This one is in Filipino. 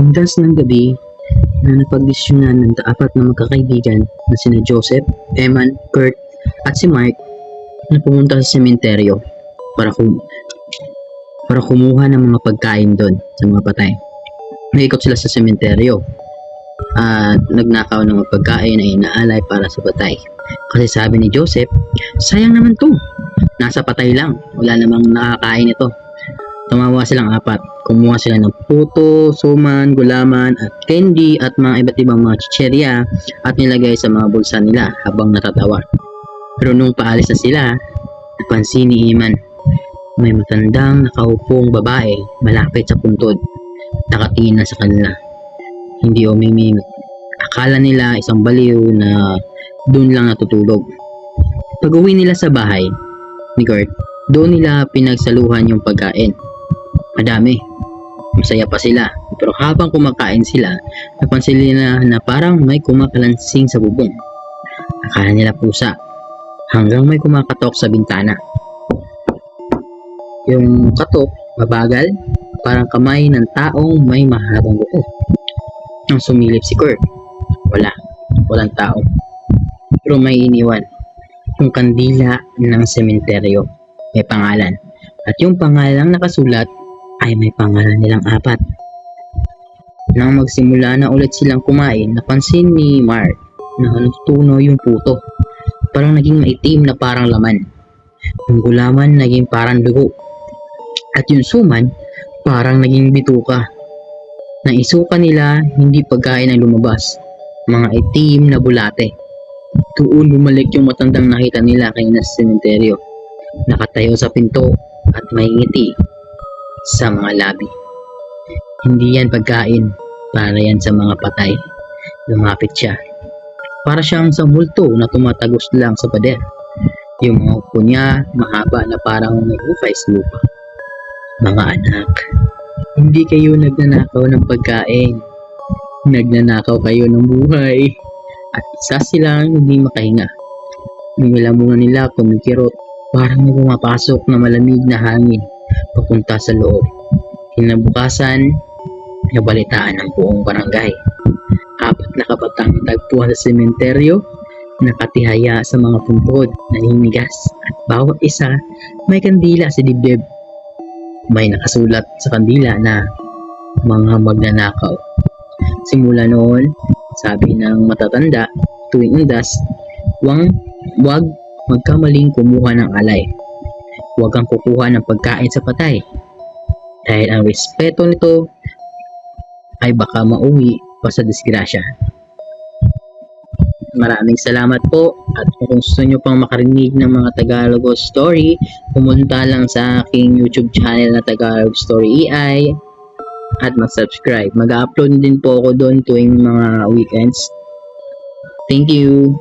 Pagdas ng gabi, na napagdesisyonan ng apat na magkakaibigan na sina Joseph, Eman, Kurt, at si Mark na pumunta sa sementeryo para kum para kumuha ng mga pagkain doon sa mga patay. Naikot sila sa sementeryo at nagnakaw ng mga pagkain na inaalay para sa patay. Kasi sabi ni Joseph, sayang naman to. Nasa patay lang. Wala namang nakakain ito. Tumawa silang apat. Kumuha sila ng puto, suman, gulaman, at candy at mga iba't ibang mga chicherya at nilagay sa mga bulsa nila habang natatawa. Pero nung paalis na sila, napansin ni Iman. May matandang nakaupong babae malapit sa puntod. Nakatingin na sa kanila. Hindi umimimik. Akala nila isang baliw na doon lang natutulog. Pag uwi nila sa bahay ni Kurt, doon nila pinagsaluhan yung pagkain. Madami. Masaya pa sila. Pero habang kumakain sila, napansin nila na parang may kumakalansing sa bubong. Akala nila pusa. Hanggang may kumakatok sa bintana. Yung katok, mabagal, parang kamay ng taong may mahabang buo. Nang sumilip si Kurt, wala. Walang tao. Pero may iniwan. Yung kandila ng sementeryo. May pangalan. At yung pangalang nakasulat ay may pangalan nilang apat. Nang magsimula na ulit silang kumain, napansin ni Mark na natutunaw yung puto. Parang naging maitim na parang laman. Yung gulaman naging parang dugo. At yung suman, parang naging bituka. Nang isuka nila, hindi pagkain ang lumabas. Mga itim na bulate. Tuon bumalik yung matandang nakita nila kay na sementeryo. Nakatayo sa pinto at may ngiti sa mga labi. Hindi yan pagkain, para yan sa mga patay. Lumapit siya. Para siyang sa multo na tumatagos lang sa pader. Yung mga upo niya, mahaba na parang may hukay sa lupa. Mga anak, hindi kayo nagnanakaw ng pagkain. Nagnanakaw kayo ng buhay. At isa silang hindi makahinga. Nililamunan nila kumikirot. Parang may pumapasok na malamig na hangin papunta sa loob. Kinabukasan, nabalitaan ng buong barangay. Apat na kabatang tagpuan sa sementeryo, nakatihaya sa mga puntod, naninigas, at bawat isa may kandila sa dibdib. May nakasulat sa kandila na mga magnanakaw. Simula noon, sabi ng matatanda, tuwing undas, wang, wag magkamaling kumuha ng alay. Huwag kang kukuha ng pagkain sa patay. Dahil ang respeto nito ay baka mauwi pa sa disgrasya. Maraming salamat po at kung gusto nyo pang makarinig ng mga Tagalog story, pumunta lang sa aking YouTube channel na Tagalog Story EI at mag-subscribe. Mag-upload din po ako doon tuwing mga weekends. Thank you!